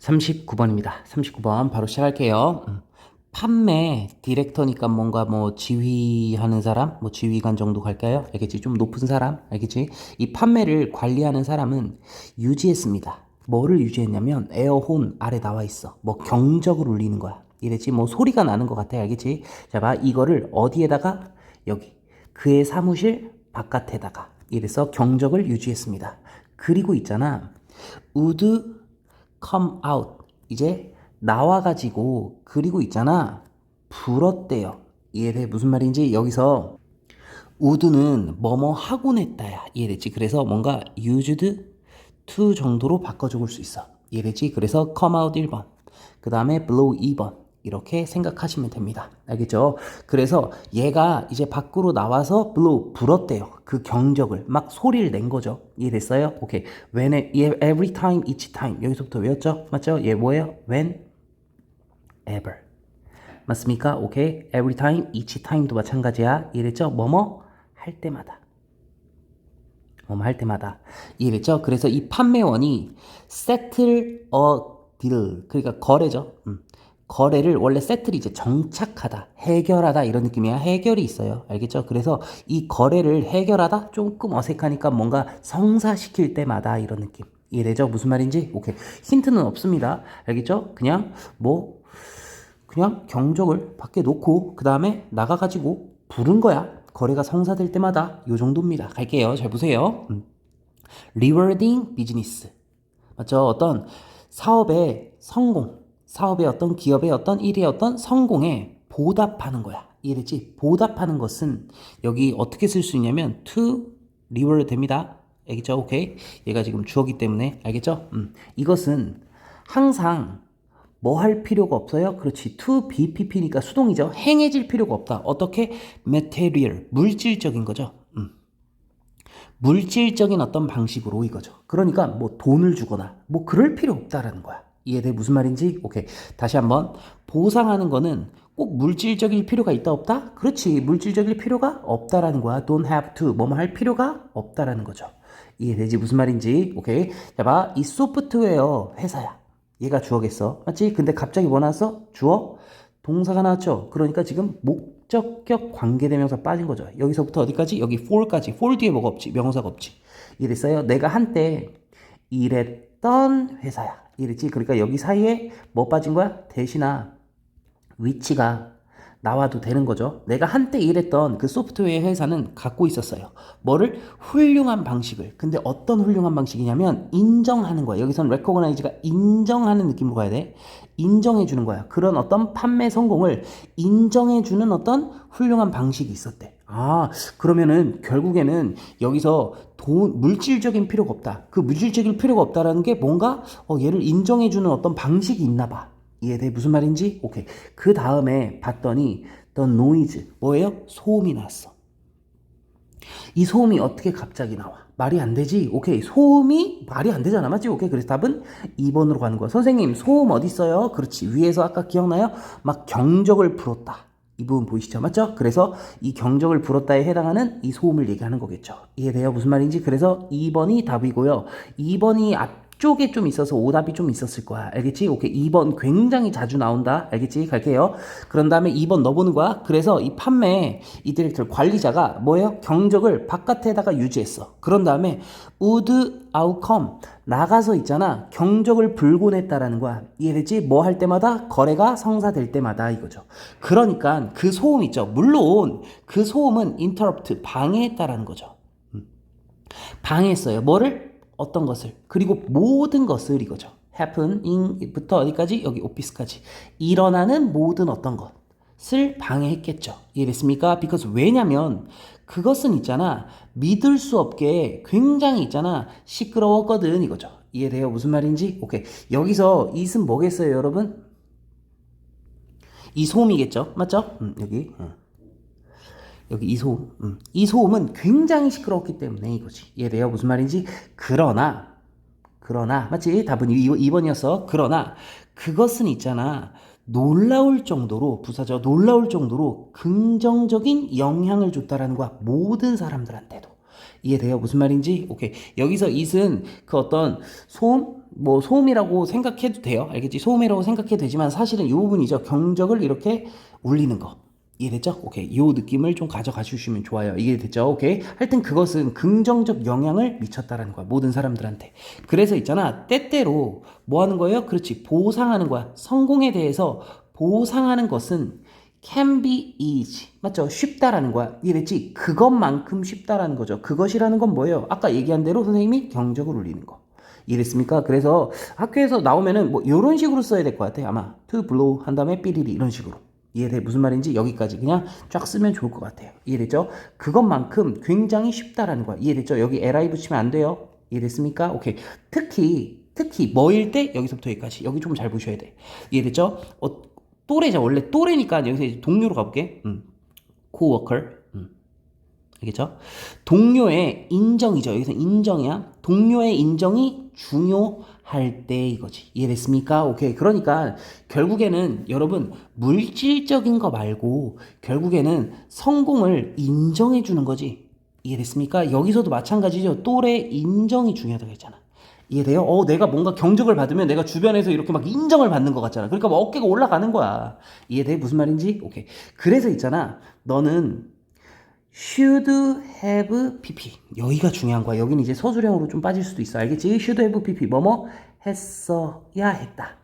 39번입니다. 39번 바로 시작할게요. 음. 판매 디렉터니까 뭔가 뭐 지휘하는 사람, 뭐 지휘관 정도 갈까요? 알겠지? 좀 높은 사람, 알겠지? 이 판매를 관리하는 사람은 유지했습니다. 뭐를 유지했냐면 에어혼 아래 나와 있어. 뭐 경적을 울리는 거야. 이랬지? 뭐 소리가 나는 것 같아, 알겠지? 자, 봐, 이거를 어디에다가 여기 그의 사무실 바깥에다가 이래서 경적을 유지했습니다. 그리고 있잖아, would come out. 이제 나와가지고 그리고 있잖아. 불었대요. 이해돼? 무슨 말인지 여기서. would는 뭐뭐 하곤 했다야. 이해됐지? 그래서 뭔가 used to 정도로 바꿔 적을 수 있어. 이해됐지? 그래서 come out 1번. 그 다음에 blow 2번 이렇게 생각하시면 됩니다. 알겠죠? 그래서 얘가 이제 밖으로 나와서 blow 불었대요. 그 경적을 막 소리를 낸 거죠. 이해됐어요? 오케이. when every time each time 여기서부터 외웠죠? 맞죠? 얘 뭐예요? when ever 맞습니까? 오케이. every time each time도 마찬가지야. 이해됐죠? 뭐뭐 할 때마다 뭐뭐 할 때마다 이해됐죠? 그래서 이 판매원이 settle a deal 그러니까 거래죠. 음. 거래를 원래 세틀이 이제 정착하다, 해결하다 이런 느낌이야. 해결이 있어요. 알겠죠? 그래서 이 거래를 해결하다 조금 어색하니까 뭔가 성사시킬 때마다 이런 느낌. 이해되죠? 무슨 말인지? 오케이. 힌트는 없습니다. 알겠죠? 그냥 뭐 그냥 경적을 밖에 놓고 그 다음에 나가 가지고 부른 거야. 거래가 성사될 때마다 요 정도입니다. 갈게요. 잘 보세요. 음. rewarding business. 맞죠? 어떤 사업의 성공. 사업의 어떤 기업의 어떤 일의 어떤 성공에 보답하는 거야. 이해됐지? 보답하는 것은 여기 어떻게 쓸 수 있냐면 to reward 됩니다. 알겠죠? 오케이. 얘가 지금 주어기 때문에 알겠죠? 음. 이것은 항상 뭐 할 필요가 없어요? 그렇지. to BPP니까 수동이죠. 행해질 필요가 없다. 어떻게? material, 물질적인 거죠. 음. 물질적인 어떤 방식으로 이거죠. 그러니까 뭐 돈을 주거나 뭐 그럴 필요 없다라는 거야. 이해돼? 무슨 말인지? 오케이. 다시 한번. 보상하는 거는 꼭 물질적일 필요가 있다 없다? 그렇지. 물질적일 필요가 없다라는 거야. don't have to. 뭐뭐 할 필요가 없다라는 거죠. 이해되지? 무슨 말인지? 오케이. 자, 봐. 이 소프트웨어 회사야. 얘가 주어겠어. 맞지? 근데 갑자기 뭐 나왔어? 주어? 동사가 나왔죠? 그러니까 지금 목적격 관계대명사 빠진 거죠. 여기서부터 어디까지? 여기 for까지. for 뒤에 뭐가 없지? 명사가 없지. 이랬어요. 내가 한때 일했던 회사야. 이랬지. 그러니까 여기 사이에 뭐 빠진 거야? 대신아 위치가 나와도 되는 거죠. 내가 한때 일했던 그 소프트웨어 회사는 갖고 있었어요. 뭐를 훌륭한 방식을. 근데 어떤 훌륭한 방식이냐면 인정하는 거야. 여기선 recognize가 인정하는 느낌으로 가야 돼. 인정해 주는 거야. 그런 어떤 판매 성공을 인정해 주는 어떤 훌륭한 방식이 있었대. 아, 그러면은 결국에는 여기서 돈, 물질적인 필요가 없다. 그 물질적인 필요가 없다라는 게 뭔가 어, 얘를 인정해 주는 어떤 방식이 있나 봐. 이해돼? 무슨 말인지? 오케이. 그 다음에 봤더니 the noise 뭐예요? 소음이 났어. 이 소음이 어떻게 갑자기 나와? 말이 안 되지? 오케이. 소음이 말이 안 되잖아. 맞지? 오케이. 그래서 답은 2번으로 가는 거야. 선생님, 소음 어디 있어요? 그렇지. 위에서 아까 기억나요? 막 경적을 불었다. 이 부분 보이시죠? 맞죠? 그래서 이 경적을 불었다에 해당하는 이 소음을 얘기하는 거겠죠. 이해돼요? 무슨 말인지? 그래서 2번이 답이고요. 2번이 앞 쪽에 좀 있어서 오답이 좀 있었을 거야. 알겠지? 오케이. 2번 굉장히 자주 나온다. 알겠지? 갈게요. 그런 다음에 2번 넣어보는 거야. 그래서 이 판매, 이 디렉터 관리자가 뭐예요? 경적을 바깥에다가 유지했어. 그런 다음에 would outcome 나가서 있잖아. 경적을 불고 냈다라는 거야. 이해됐지? 뭐 할 때마다 거래가 성사될 때마다 이거죠. 그러니까 그 소음 있죠. 물론 그 소음은 interrupt 방해했다라는 거죠. 음. 방해했어요. 뭐를? 어떤 것을 그리고 모든 것을 이거죠. happening부터 어디까지 여기 오피스까지 일어나는 모든 어떤 것을 방해했겠죠. 이해됐습니까? because 왜냐면 그것은 있잖아 믿을 수 없게 굉장히 있잖아 시끄러웠거든 이거죠. 이해돼요? 무슨 말인지? 오케이 여기서 이은 뭐겠어요, 여러분? 이 소음이겠죠, 맞죠? 음, 여기. 음. 여기 이 소음. 음. 이 소음은 굉장히 시끄러웠기 때문에 이거지. 이해돼요? 무슨 말인지? 그러나, 그러나, 맞지? 답은 2번이었어. 그러나, 그것은 있잖아. 놀라울 정도로, 부사죠. 놀라울 정도로 긍정적인 영향을 줬다라는 거야. 모든 사람들한테도. 이해돼요? 무슨 말인지? 오케이. 여기서 it은 그 어떤 소음? 뭐 소음이라고 생각해도 돼요. 알겠지? 소음이라고 생각해도 되지만 사실은 이 부분이죠. 경적을 이렇게 울리는 거. 이해됐죠? 오케이. 이 느낌을 좀 가져가 주시면 좋아요. 이해됐죠? 오케이. 하여튼 그것은 긍정적 영향을 미쳤다라는 거야. 모든 사람들한테. 그래서 있잖아. 때때로 뭐 하는 거예요? 그렇지. 보상하는 거야. 성공에 대해서 보상하는 것은 can be easy. 맞죠? 쉽다라는 거야. 이해됐지? 그것만큼 쉽다라는 거죠. 그것이라는 건 뭐예요? 아까 얘기한 대로 선생님이 경적을 울리는 거. 이해됐습니까? 그래서 학교에서 나오면은 뭐 이런 식으로 써야 될 것 같아. 아마 to blow 한 다음에 삐리리 이런 식으로. 이해돼? 무슨 말인지 여기까지 그냥 쫙 쓰면 좋을 것 같아요. 이해됐죠? 그것만큼 굉장히 쉽다라는 거야. 이해됐죠? 여기 li 붙이면 안 돼요. 이해됐습니까? 오케이. 특히 특히 뭐일 때 여기서부터 여기까지 여기 좀 잘 보셔야 돼. 이해됐죠? 어, 또래죠. 원래 또래니까 여기서 이제 동료로 가볼게. 음. coworker. 음. 알겠죠? 동료의 인정이죠. 여기서 인정이야. 동료의 인정이 중요 할 때 이거지. 이해됐습니까? 오케이. 그러니까 결국에는 여러분 물질적인 거 말고 결국에는 성공을 인정해 주는 거지. 이해됐습니까? 여기서도 마찬가지죠. 또래 인정이 중요하다고 했잖아. 이해돼요? 어, 내가 뭔가 경적을 받으면 내가 주변에서 이렇게 막 인정을 받는 것 같잖아. 그러니까 막 어깨가 올라가는 거야. 이해돼? 무슨 말인지? 오케이. 그래서 있잖아. 너는 should have pp. 여기가 중요한 거야. 여기는 이제 서술형으로 좀 빠질 수도 있어. 알겠지? should have pp. 뭐뭐 했어야 했다.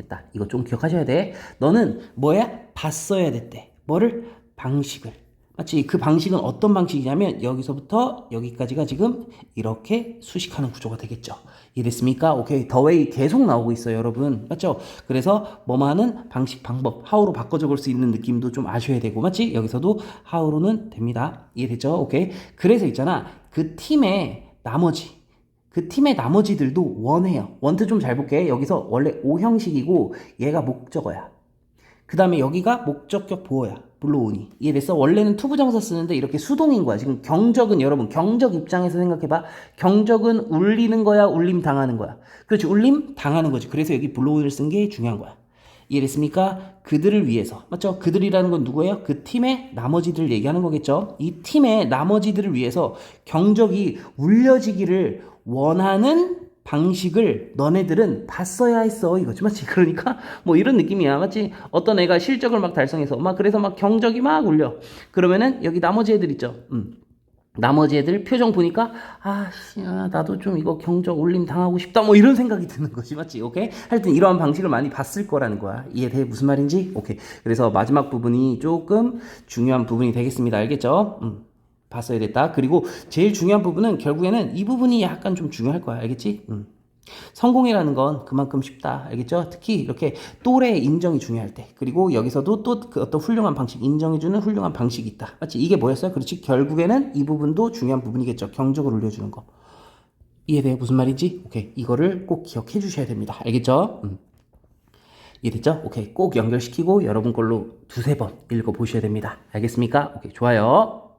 했다. 이거 좀 기억하셔야 돼. 너는 뭐야? 봤어야 됐대. 뭐를? 방식을. 맞지? 그 방식은 어떤 방식이냐면 여기서부터 여기까지가 지금 이렇게 수식하는 구조가 되겠죠. 이해됐습니까? 오케이. 더웨이 계속 나오고 있어요, 여러분. 맞죠? 그래서 뭐만은 방식, 방법, how로 바꿔 적을 수 있는 느낌도 좀 아셔야 되고, 맞지? 여기서도 how로는 됩니다. 이해됐죠? 오케이. 그래서 있잖아. 그 팀의 나머지, 그 팀의 나머지들도 원해요. 원트 좀 잘 볼게. 여기서 원래 O 형식이고 얘가 목적어야. 그 다음에 여기가 목적격 보어야. 블로우니. 이해됐어? 원래는 투부정사 쓰는데 이렇게 수동인 거야. 지금 경적은 여러분 경적 입장에서 생각해봐. 경적은 울리는 거야, 울림 당하는 거야. 그렇지, 울림 당하는 거지. 그래서 여기 블로우를 쓴 게 중요한 거야. 이해됐습니까? 그들을 위해서. 맞죠? 그들이라는 건 누구예요? 그 팀의 나머지들 얘기하는 거겠죠? 이 팀의 나머지들을 위해서 경적이 울려지기를 원하는 방식을 너네들은 봤어야 했어 이거지. 맞지 그러니까 뭐 이런 느낌이야. 맞지 어떤 애가 실적을 막 달성해서 막 그래서 막 경적이 막 울려. 그러면은 여기 나머지 애들 있죠. 음. 나머지 애들 표정 보니까 아, 씨, 아, 나도 좀 이거 경적 울림 당하고 싶다. 뭐 이런 생각이 드는 거지. 맞지 오케이? 하여튼 이러한 방식을 많이 봤을 거라는 거야. 이해돼 무슨 말인지? 오케이. 그래서 마지막 부분이 조금 중요한 부분이 되겠습니다. 알겠죠? 음. 봤어야 됐다. 그리고 제일 중요한 부분은 결국에는 이 부분이 약간 좀 중요할 거야. 알겠지? 음. 성공이라는 건 그만큼 쉽다. 알겠죠? 특히 이렇게 또래 인정이 중요할 때. 그리고 여기서도 또 그 어떤 훌륭한 방식, 인정해주는 훌륭한 방식이 있다. 맞지? 이게 뭐였어요? 그렇지? 결국에는 이 부분도 중요한 부분이겠죠. 경적을 올려주는 거. 이해돼요? 무슨 말인지? 오케이. 이거를 꼭 기억해 주셔야 됩니다. 알겠죠? 음. 이해됐죠? 오케이. 꼭 연결시키고 여러분 걸로 두세 번 읽어보셔야 됩니다. 알겠습니까? 오케이. 좋아요.